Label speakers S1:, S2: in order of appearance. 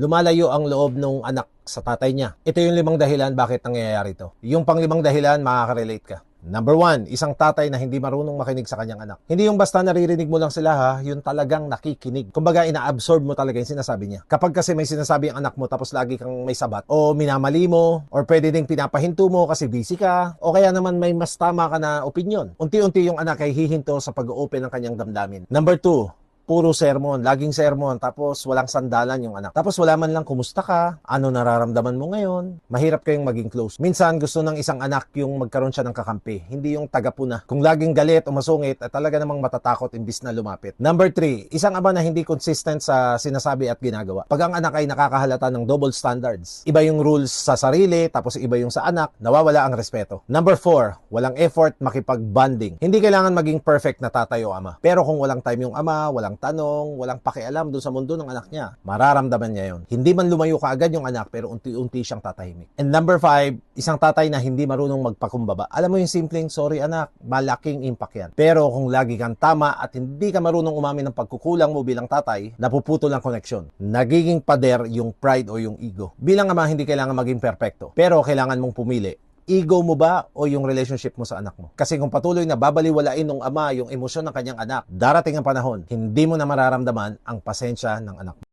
S1: lumalayo ang loob ng anak sa tatay niya. Ito yung limang dahilan bakit nangyayari ito. Yung panglimang dahilan, makaka-relate ka. Number one, isang tatay na hindi marunong makinig sa kanyang anak. Hindi yung basta naririnig mo lang sila ha, yung talagang nakikinig. Kumbaga, ina-absorb mo talaga yung sinasabi niya. Kapag kasi may sinasabi ang anak mo tapos lagi kang may sabat, o minamali mo, or pwede ding pinapahinto mo kasi busy ka, o kaya naman may mas tama ka na opinion. Unti-unti yung anak ay hihinto sa pag-open ng kanyang damdamin. Number two, puro sermon, laging sermon, tapos walang sandalan yung anak. Tapos wala man lang kumusta ka, ano nararamdaman mo ngayon, mahirap kayong maging close. Minsan gusto ng isang anak yung magkaroon siya ng kakampi, hindi yung tagapuna. Kung laging galit o masungit, at talaga namang matatakot imbis na lumapit. Number three, isang ama na hindi consistent sa sinasabi at ginagawa. Pag ang anak ay nakakahalata ng double standards, iba yung rules sa sarili, tapos iba yung sa anak, nawawala ang respeto. Number four, walang effort makipag-bonding. Hindi kailangan maging perfect na tatay o ama. Pero kung walang time yung ama, walang tanong, walang pakialam doon sa mundo ng anak niya, mararamdaman niya yon. Hindi man lumayo kaagad yung anak, pero unti-unti siyang tatahimik. And number five, isang tatay na hindi marunong magpakumbaba. Alam mo yung simpleng, sorry anak, malaking impact yan. Pero kung lagi kang tama at hindi ka marunong umamin ng pagkukulang mo bilang tatay, napuputol ang koneksyon. Nagiging pader yung pride o yung ego. Bilang ama, hindi kailangan maging perfecto. Pero kailangan mong pumili ego mo ba o yung relationship mo sa anak mo? Kasi kung patuloy na babaliwalain ng ama yung emosyon ng kanyang anak, darating ang panahon, hindi mo na mararamdaman ang pasensya ng anak mo.